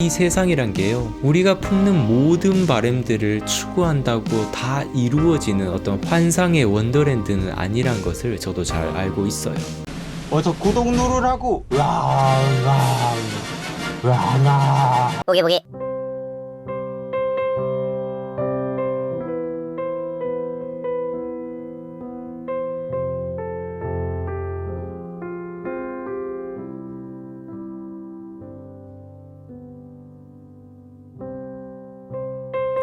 이 세상이란 게요. 우리가 품는 모든 바램들을 추구한다고 다 이루어지는 어떤 환상의 원더랜드는 아니란 것을 저도 잘 알고 있어요. 어서 구독 누르라고. 와 와 와 와. 보기 보기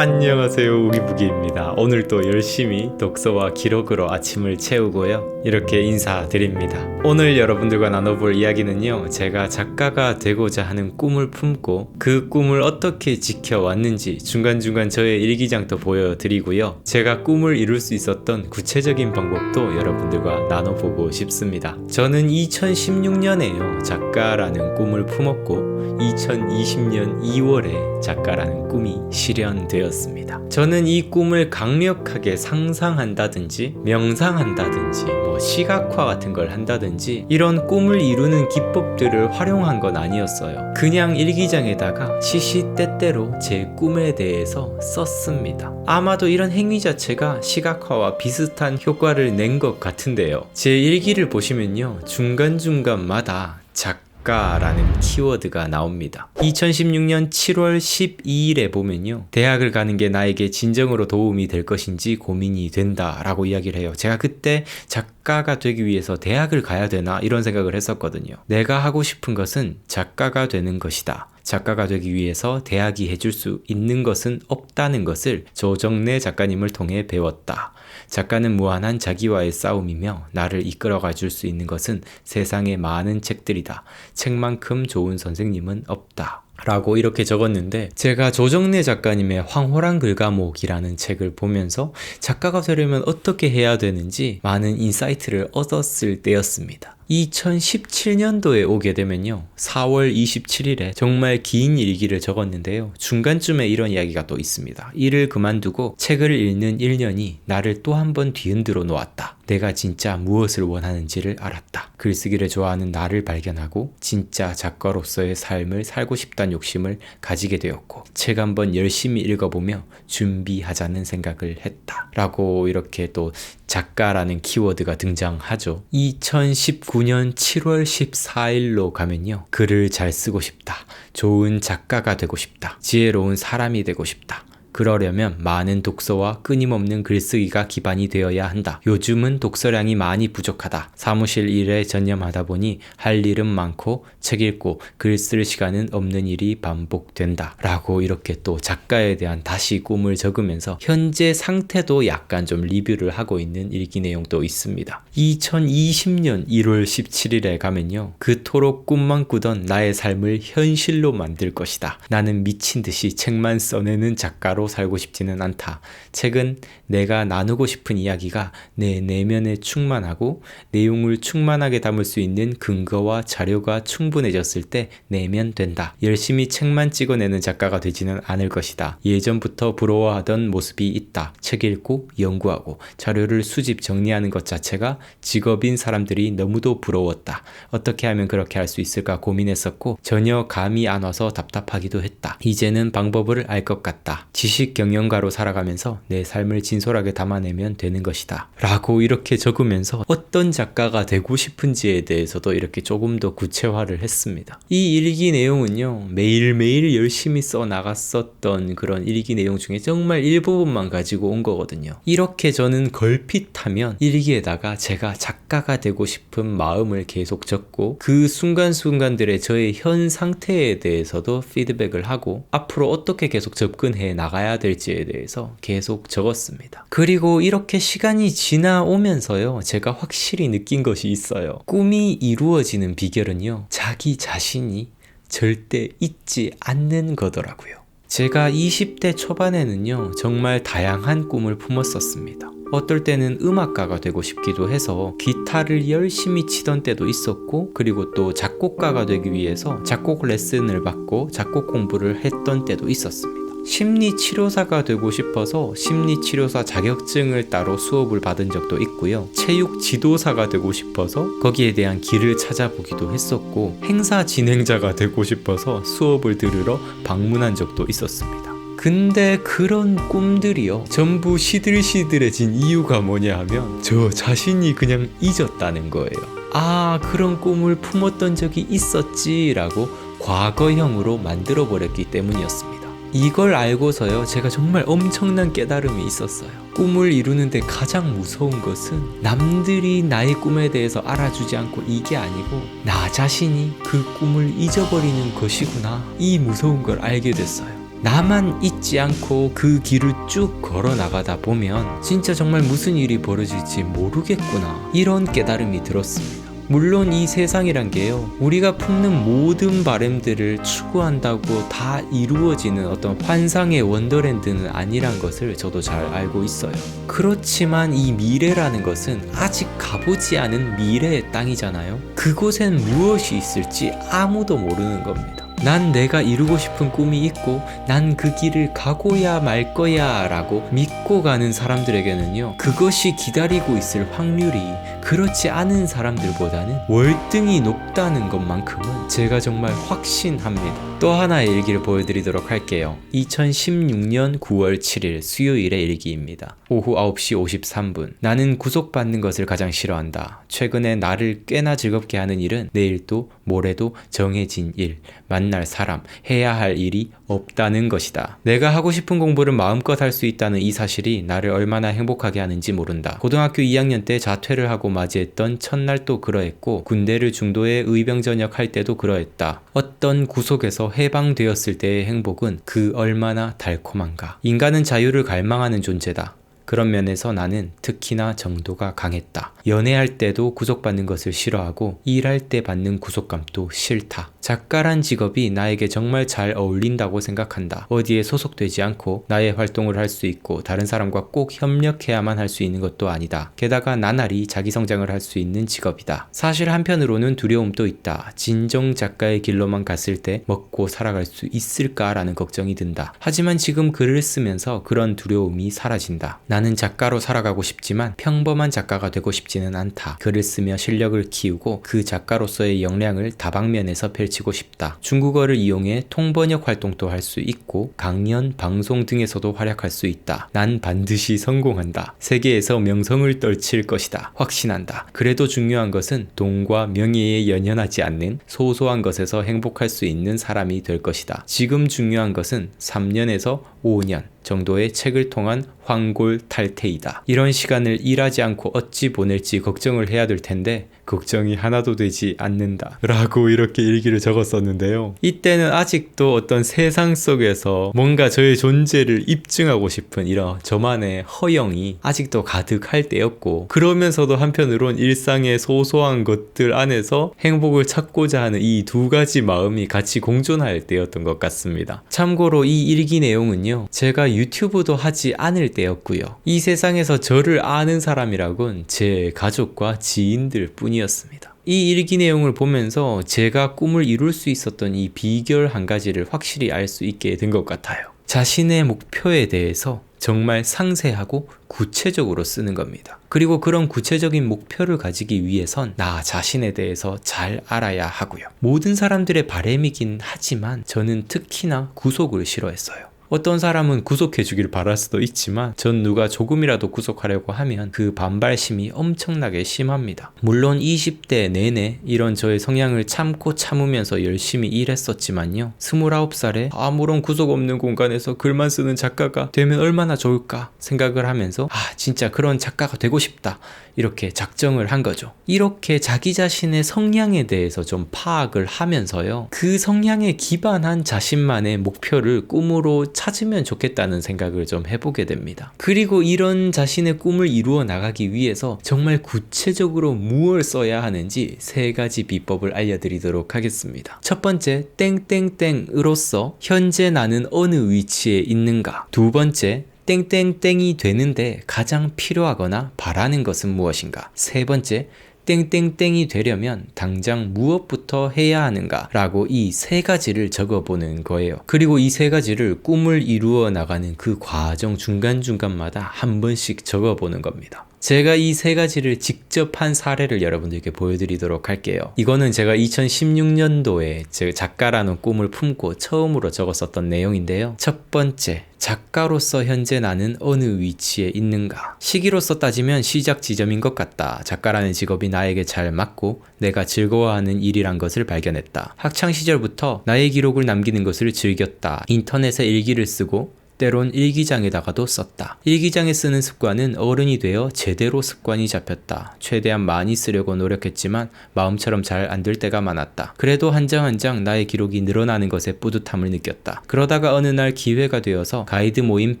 안녕하세요 우기부기입니다. 오늘도 열심히 독서와 기록으로 아침을 채우고요 이렇게 인사드립니다. 오늘 여러분들과 나눠볼 이야기는요 제가 작가가 되고자 하는 꿈을 품고 그 꿈을 어떻게 지켜왔는지 중간중간 저의 일기장도 보여드리고요. 제가 꿈을 이룰 수 있었던 구체적인 방법도 여러분들과 나눠보고 싶습니다. 저는 2016년에요 작가라는 꿈을 품었고 2020년 2월에 작가라는 꿈이 실현되었습니다. 저는 이 꿈을 강력하게 상상한다든지 명상한다든지 뭐 시각화 같은 걸 한다든지 이런 꿈을 이루는 기법들을 활용한 건 아니었어요. 그냥 일기장에다가 시시때때로 제 꿈에 대해서 썼습니다. 아마도 이런 행위 자체가 시각화와 비슷한 효과를 낸 것 같은데요. 제 일기를 보시면요. 중간중간마다 작 작가라는 키워드가 나옵니다. 2016년 7월 12일에 보면요. 대학을 가는 게 나에게 진정으로 도움이 될 것인지 고민이 된다라고 이야기를 해요. 제가 그때 작가가 되기 위해서 대학을 가야 되나 이런 생각을 했었거든요. 내가 하고 싶은 것은 작가가 되는 것이다. 작가가 되기 위해서 대학이 해줄 수 있는 것은 없다는 것을 조정래 작가님을 통해 배웠다. 작가는 무한한 자기와의 싸움이며 나를 이끌어가 줄 수 있는 것은 세상에 많은 책들이다. 책만큼 좋은 선생님은 없다. 라고 이렇게 적었는데 제가 조정래 작가님의 황홀한 글과목이라는 책을 보면서 작가가 되려면 어떻게 해야 되는지 많은 인사이트를 얻었을 때였습니다. 2017년도에 오게 되면요. 4월 27일에 정말 긴 일기를 적었는데요. 중간쯤에 이런 이야기가 또 있습니다. 일을 그만두고 책을 읽는 1년이 나를 또 한 번 뒤흔들어 놓았다. 내가 진짜 무엇을 원하는지를 알았다. 글쓰기를 좋아하는 나를 발견하고 진짜 작가로서의 삶을 살고 싶다는 욕심을 가지게 되었고 책 한번 열심히 읽어보며 준비하자는 생각을 했다. 라고 이렇게 또 작가라는 키워드가 등장하죠. 2019년 7월 14일로 가면요. 글을 잘 쓰고 싶다. 좋은 작가가 되고 싶다. 지혜로운 사람이 되고 싶다. 그러려면 많은 독서와 끊임없는 글쓰기가 기반이 되어야 한다. 요즘은 독서량이 많이 부족하다. 사무실 일에 전념하다 보니 할 일은 많고 책 읽고 글 쓸 시간은 없는 일이 반복된다. 라고 이렇게 또 작가에 대한 다시 꿈을 적으면서 현재 상태도 약간 좀 리뷰를 하고 있는 일기 내용도 있습니다. 2020년 1월 17일에 가면요. 그토록 꿈만 꾸던 나의 삶을 현실로 만들 것이다. 나는 미친 듯이 책만 써내는 작가로 살고 싶지는 않다. 책은 내가 나누고 싶은 이야기가 내 내면에 충만하고 내용을 충만하게 담을 수 있는 근거와 자료가 충분해졌을 때 내면 된다. 열심히 책만 찍어내는 작가가 되지는 않을 것이다. 예전부터 부러워하던 모습이 있다. 책 읽고 연구하고 자료를 수집 정리하는 것 자체가 직업인 사람들이 너무도 부러웠다. 어떻게 하면 그렇게 할 수 있을까 고민했었고 전혀 감이 안 와서 답답하기도 했다. 이제는 방법을 알 것 같다. 지식 경영가로 살아가면서 내 삶을 진솔하게 담아내면 되는 것이다. 라고 이렇게 적으면서 어떤 작가가 되고 싶은지에 대해서도 이렇게 조금 더 구체화를 했습니다. 이 일기 내용은요, 매일매일 열심히 써 나갔었던 그런 일기 내용 중에 정말 일부분만 가지고 온 거거든요. 이렇게 저는 걸핏하면 일기에다가 제가 작가가 되고 싶은 마음을 계속 적고 그 순간순간들의 저의 현 상태에 대해서도 피드백을 하고 앞으로 어떻게 계속 접근해 나가 야 될지에 대해서 계속 적었습니다. 그리고 이렇게 시간이 지나오면서요, 제가 확실히 느낀 것이 있어요. 꿈이 이루어지는 비결은요, 자기 자신이 절대 잊지 않는 거더라고요. 제가 20대 초반에는요, 정말 다양한 꿈을 품었었습니다. 어떨 때는 음악가가 되고 싶기도 해서 기타를 열심히 치던 때도 있었고, 그리고 또 작곡가가 되기 위해서 작곡 레슨을 받고 작곡 공부를 했던 때도 있었습니다. 심리치료사가 되고 싶어서 심리치료사 자격증을 따로 수업을 받은 적도 있고요. 체육 지도사가 되고 싶어서 거기에 대한 길을 찾아보기도 했었고 행사 진행자가 되고 싶어서 수업을 들으러 방문한 적도 있었습니다. 근데 그런 꿈들이요 전부 시들시들해진 이유가 뭐냐 하면 저 자신이 그냥 잊었다는 거예요. 아 그런 꿈을 품었던 적이 있었지라고 과거형으로 만들어 버렸기 때문이었습니다. 이걸 알고서요 제가 정말 엄청난 깨달음이 있었어요. 꿈을 이루는데 가장 무서운 것은 남들이 나의 꿈에 대해서 알아주지 않고 이게 아니고 나 자신이 그 꿈을 잊어버리는 것이구나 이 무서운 걸 알게 됐어요. 나만 잊지 않고 그 길을 쭉 걸어 나가다 보면 진짜 정말 무슨 일이 벌어질지 모르겠구나 이런 깨달음이 들었습니다. 물론 이 세상이란 게요 우리가 품는 모든 바램들을 추구한다고 다 이루어지는 어떤 환상의 원더랜드는 아니란 것을 저도 잘 알고 있어요. 그렇지만 이 미래라는 것은 아직 가보지 않은 미래의 땅이잖아요. 그곳엔 무엇이 있을지 아무도 모르는 겁니다 난 내가 이루고 싶은 꿈이 있고 난 그 길을 가고야 말 거야 라고 믿고 가는 사람들에게는요 그것이 기다리고 있을 확률이 그렇지 않은 사람들보다는 월등히 높다는 것만큼은 제가 정말 확신합니다 또 하나의 일기를 보여드리도록 할게요 2016년 9월 7일 수요일의 일기입니다 오후 9시 53분 나는 구속받는 것을 가장 싫어한다 최근에 나를 꽤나 즐겁게 하는 일은 내일도 모레도 정해진 일 만날 사람, 해야 할 일이 없다는 것이다. 내가 하고 싶은 공부를 마음껏 할 수 있다는 이 사실이 나를 얼마나 행복하게 하는지 모른다. 고등학교 2학년 때 자퇴를 하고 맞이했던 첫날도 그러했고 군대를 중도에 의병 전역할 때도 그러했다. 어떤 구속에서 해방되었을 때의 행복은 그 얼마나 달콤한가. 인간은 자유를 갈망하는 존재다. 그런 면에서 나는 특히나 정도가 강했다. 연애할 때도 구속받는 것을 싫어하고 일할 때 받는 구속감도 싫다. 작가란 직업이 나에게 정말 잘 어울린다고 생각한다. 어디에 소속되지 않고 나의 활동을 할 수 있고 다른 사람과 꼭 협력해야만 할 수 있는 것도 아니다. 게다가 나날이 자기 성장을 할 수 있는 직업이다. 사실 한편으로는 두려움도 있다. 진정 작가의 길로만 갔을 때 먹고 살아갈 수 있을까라는 걱정이 든다. 하지만 지금 글을 쓰면서 그런 두려움이 사라진다. 나는 작가로 살아가고 싶지만 평범한 작가가 되고 싶지는 않다. 글을 쓰며 실력을 키우고 그 작가로서의 역량을 다방면에서 펼 치고 싶다. 중국어를 이용해 통번역 활동도 할 수 있고 강연, 방송 등에서도 활약할 수 있다. 난 반드시 성공한다. 세계에서 명성을 떨칠 것이다. 확신한다. 그래도 중요한 것은 돈과 명예에 연연하지 않는 소소한 것에서 행복할 수 있는 사람이 될 것이다. 지금 중요한 것은 3년에서 5년 정도의 책을 통한 황골 탈퇴이다. 이런 시간을 일하지 않고 어찌 보낼지 걱정을 해야 될 텐데 걱정이 하나도 되지 않는다. 라고 이렇게 일기를 적었었는데요. 이때는 아직도 어떤 세상 속에서 뭔가 저의 존재를 입증하고 싶은 이런 저만의 허영이 아직도 가득할 때였고 그러면서도 한편으론 일상의 소소한 것들 안에서 행복을 찾고자 하는 이 두 가지 마음이 같이 공존할 때였던 것 같습니다. 참고로 이 일기 내용은요. 제가 유튜브도 하지 않을 때였고요. 이 세상에서 저를 아는 사람이라곤 제 가족과 지인들 뿐이었습니다. 이 일기 내용을 보면서 제가 꿈을 이룰 수 있었던 이 비결 한 가지를 확실히 알 수 있게 된 것 같아요. 자신의 목표에 대해서 정말 상세하고 구체적으로 쓰는 겁니다. 그리고 그런 구체적인 목표를 가지기 위해선 나 자신에 대해서 잘 알아야 하고요. 모든 사람들의 바램이긴 하지만 저는 특히나 구속을 싫어했어요. 어떤 사람은 구속해 주길 바랄 수도 있지만 전 누가 조금이라도 구속하려고 하면 그 반발심이 엄청나게 심합니다. 물론 20대 내내 이런 저의 성향을 참고 참으면서 열심히 일했었지만요. 29살에 아무런 구속 없는 공간에서 글만 쓰는 작가가 되면 얼마나 좋을까 생각을 하면서 아 진짜 그런 작가가 되고 싶다. 이렇게 작정을 한 거죠. 이렇게 자기 자신의 성향에 대해서 좀 파악을 하면서요. 그 성향에 기반한 자신만의 목표를 꿈으로 찾으면 좋겠다는 생각을 좀 해보게 됩니다. 그리고 이런 자신의 꿈을 이루어 나가기 위해서 정말 구체적으로 무엇을 써야 하는지 세 가지 비법을 알려드리도록 하겠습니다. 첫 번째, 땡땡땡으로서 현재 나는 어느 위치에 있는가. 두 번째, 땡땡땡이 되는데 가장 필요하거나 바라는 것은 무엇인가? 세 번째, 땡땡땡이 되려면 당장 무엇부터 해야 하는가 라고 이 세 가지를 적어보는 거예요. 그리고 이 세 가지를 꿈을 이루어 나가는 그 과정 중간중간마다 한 번씩 적어보는 겁니다. 제가 이 세 가지를 직접 한 사례를 여러분들께 보여드리도록 할게요. 이거는 제가 2016년도에 제 작가라는 꿈을 품고 처음으로 적었었던 내용인데요. 첫 번째, 작가로서 현재 나는 어느 위치에 있는가? 시기로서 따지면 시작 지점인 것 같다. 작가라는 직업이 나에게 잘 맞고 내가 즐거워하는 일이란 것을 발견했다. 학창 시절부터 나의 기록을 남기는 것을 즐겼다. 인터넷에 일기를 쓰고 때론 일기장에다가도 썼다. 일기장에 쓰는 습관은 어른이 되어 제대로 습관이 잡혔다. 최대한 많이 쓰려고 노력했지만 마음처럼 잘 안 될 때가 많았다. 그래도 한 장 한 장 나의 기록이 늘어나는 것에 뿌듯함을 느꼈다. 그러다가 어느 날 기회가 되어서 가이드 모임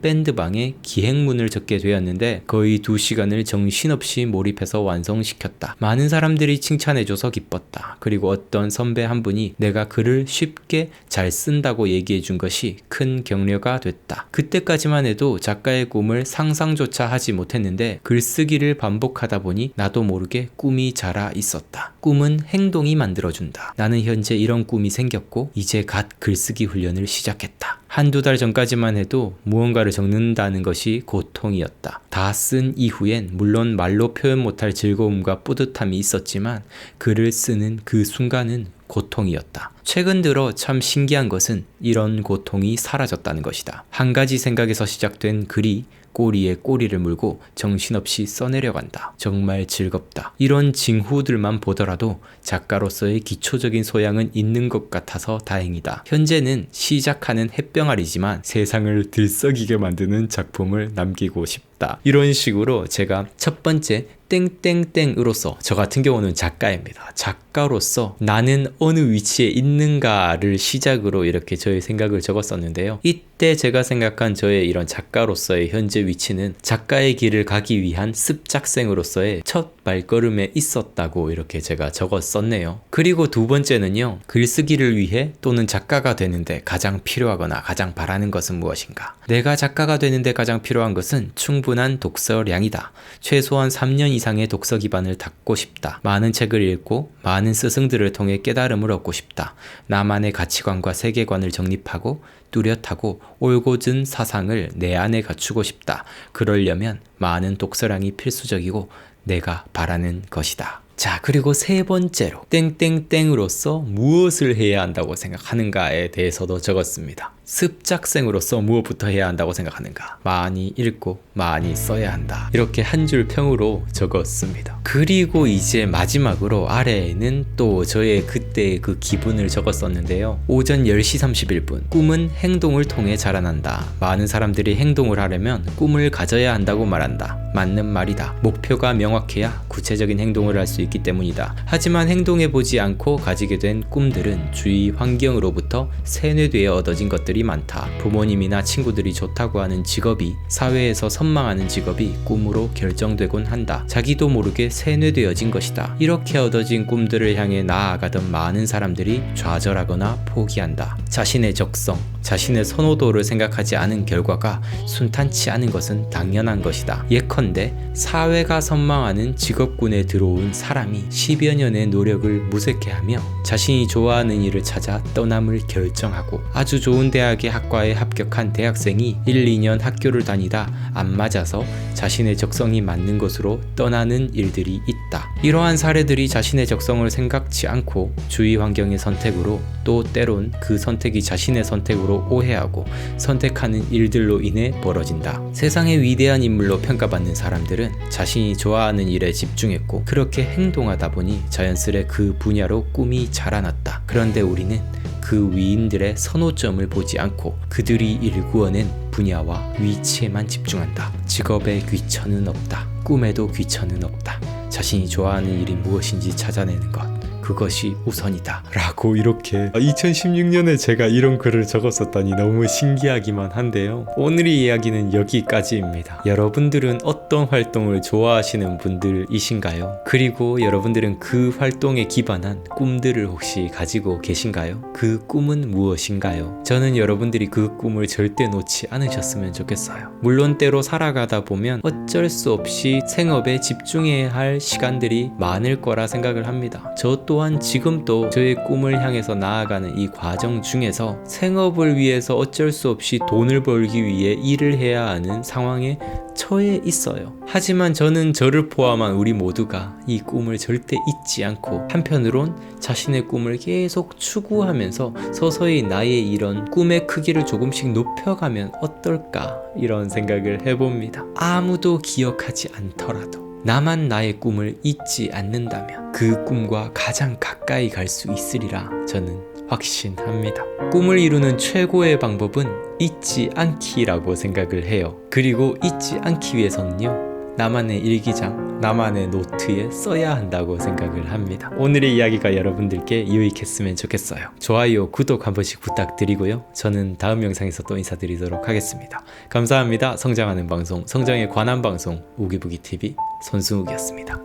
밴드방에 기행문을 적게 되었는데 거의 두 시간을 정신없이 몰입해서 완성시켰다. 많은 사람들이 칭찬해줘서 기뻤다. 그리고 어떤 선배 한 분이 내가 글을 쉽게 잘 쓴다고 얘기해 준 것이 큰 격려가 됐다. 그때까지만 해도 작가의 꿈을 상상조차 하지 못했는데 글쓰기를 반복하다 보니 나도 모르게 꿈이 자라 있었다. 꿈은 행동이 만들어준다. 나는 현재 이런 꿈이 생겼고 이제 갓 글쓰기 훈련을 시작했다. 한두 달 전까지만 해도 무언가를 적는다는 것이 고통이었다. 다 쓴 이후엔 물론 말로 표현 못할 즐거움과 뿌듯함이 있었지만 글을 쓰는 그 순간은 고통이었다. 최근 들어 참 신기한 것은 이런 고통이 사라졌다는 것이다. 한 가지 생각에서 시작된 글이 꼬리에 꼬리를 물고 정신없이 써내려간다. 정말 즐겁다. 이런 징후들만 보더라도 작가로서의 기초적인 소양은 있는 것 같아서 다행이다. 현재는 시작하는 햇병아리지만 세상을 들썩이게 만드는 작품을 남기고 싶다. 이런 식으로 제가 첫 번째 땡땡땡으로서 저 같은 경우는 작가입니다. 작가로서 나는 어느 위치에 있는가를 시작으로 이렇게 저의 생각을 적었었는데요. 이때 제가 생각한 저의 이런 작가로서의 현재 위치는 작가의 길을 가기 위한 습작생으로서의 첫 발걸음에 있었다고 이렇게 제가 적었었네요. 그리고 두 번째는요. 글쓰기를 위해 또는 작가가 되는데 가장 필요하거나 가장 바라는 것은 무엇인가? 내가 작가가 되는데 가장 필요한 것은 충분 한 독서량이다. 최소한 3년 이상의 독서 기반을 닦고 싶다. 많은 책을 읽고 많은 스승들을 통해 깨달음을 얻고 싶다. 나만의 가치관과 세계관을 정립하고 뚜렷하고 올곧은 사상을 내 안에 갖추고 싶다. 그러려면 많은 독서량이 필수적이고 내가 바라는 것이다. 자, 그리고 세 번째로 땡땡땡으로서 무엇을 해야 한다고 생각하는가에 대해서도 적었습니다. 습작생으로서 무엇부터 해야 한다고 생각하는가? 많이 읽고 많이 써야 한다. 이렇게 한 줄 평으로 적었습니다. 그리고 이제 마지막으로 아래에는 또 저의 그 때의 그 기분을 적었었는데요. 오전 10시 31분. 꿈은 행동을 통해 자라난다. 많은 사람들이 행동을 하려면 꿈을 가져야 한다고 말한다. 맞는 말이다. 목표가 명확해야 구체적인 행동을 할 수 있기 때문이다. 하지만 행동해 보지 않고 가지게 된 꿈들은 주위 환경으로부터 세뇌되어 얻어진 것들이 많다. 부모님이나 친구들이 좋다고 하는 직업이 사회에서 선망하는 직업이 꿈으로 결정되곤 한다. 자기도 모르게 세뇌되어진 것이다. 이렇게 얻어진 꿈들을 향해 나아가던 많은 사람들이 좌절하거나 포기한다. 자신의 적성, 자신의 선호도를 생각하지 않은 결과가 순탄치 않은 것은 당연한 것이다. 예컨대 사회가 선망하는 직업군에 들어온 사람이 10여 년의 노력을 무색해하며 자신이 좋아하는 일을 찾아 떠남을 결정하고 아주 좋은 대학의 학과에 합격한 대학생이 1, 2년 학교를 다니다 안 맞아서 자신의 적성이 맞는 것으로 떠나는 일들이 있다. 이러한 사례들이 자신의 적성을 생각지 않고 주위 환경의 선택으로 또 때론 그 선택이 자신의 선택으로 오해하고 선택하는 일들로 인해 벌어진다. 세상의 위대한 인물로 평가받는 사람들은 자신이 좋아하는 일에 집중했고 그렇게 행동하다 보니 자연스레 그 분야로 꿈이 자라났다. 그런데 우리는 그 위인들의 선호점을 보지 않고 그들이 일구어낸 분야와 위치에만 집중한다. 직업에 귀천은 없다. 꿈에도 귀천은 없다. 자신이 좋아하는 일이 무엇인지 찾아내는 것. 그것이 우선이다. 라고 이렇게 2016년에 제가 이런 글을 적었었다니 너무 신기하기만 한데요. 오늘의 이야기는 여기까지입니다. 여러분들은 어떤 활동을 좋아하시는 분들이신가요? 그리고 여러분들은 그 활동에 기반한 꿈들을 혹시 가지고 계신가요? 그 꿈은 무엇인가요? 저는 여러분들이 그 꿈을 절대 놓지 않으셨으면 좋겠어요. 물론 때로 살아가다 보면 어쩔 수 없이 생업에 집중해야 할 시간들이 많을 거라 생각을 합니다. 저 또한 지금도 저의 꿈을 향해서 나아가는 이 과정 중에서 생업을 위해서 어쩔 수 없이 돈을 벌기 위해 일을 해야 하는 상황에 처해 있어요. 하지만 저는 저를 포함한 우리 모두가 이 꿈을 절대 잊지 않고 한편으론 자신의 꿈을 계속 추구하면서 서서히 나의 이런 꿈의 크기를 조금씩 높여가면 어떨까 이런 생각을 해봅니다. 아무도 기억하지 않더라도 나만 나의 꿈을 잊지 않는다면 그 꿈과 가장 가까이 갈 수 있으리라 저는 확신합니다. 꿈을 이루는 최고의 방법은 잊지 않기라고 생각을 해요. 그리고 잊지 않기 위해서는요. 나만의 일기장, 나만의 노트에 써야 한다고 생각을 합니다. 오늘의 이야기가 여러분들께 유익했으면 좋겠어요. 좋아요, 구독 한 번씩 부탁드리고요. 저는 다음 영상에서 또 인사드리도록 하겠습니다. 감사합니다. 성장하는 방송, 성장에 관한 방송, 우기부기TV 손승욱이었습니다.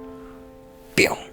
뿅!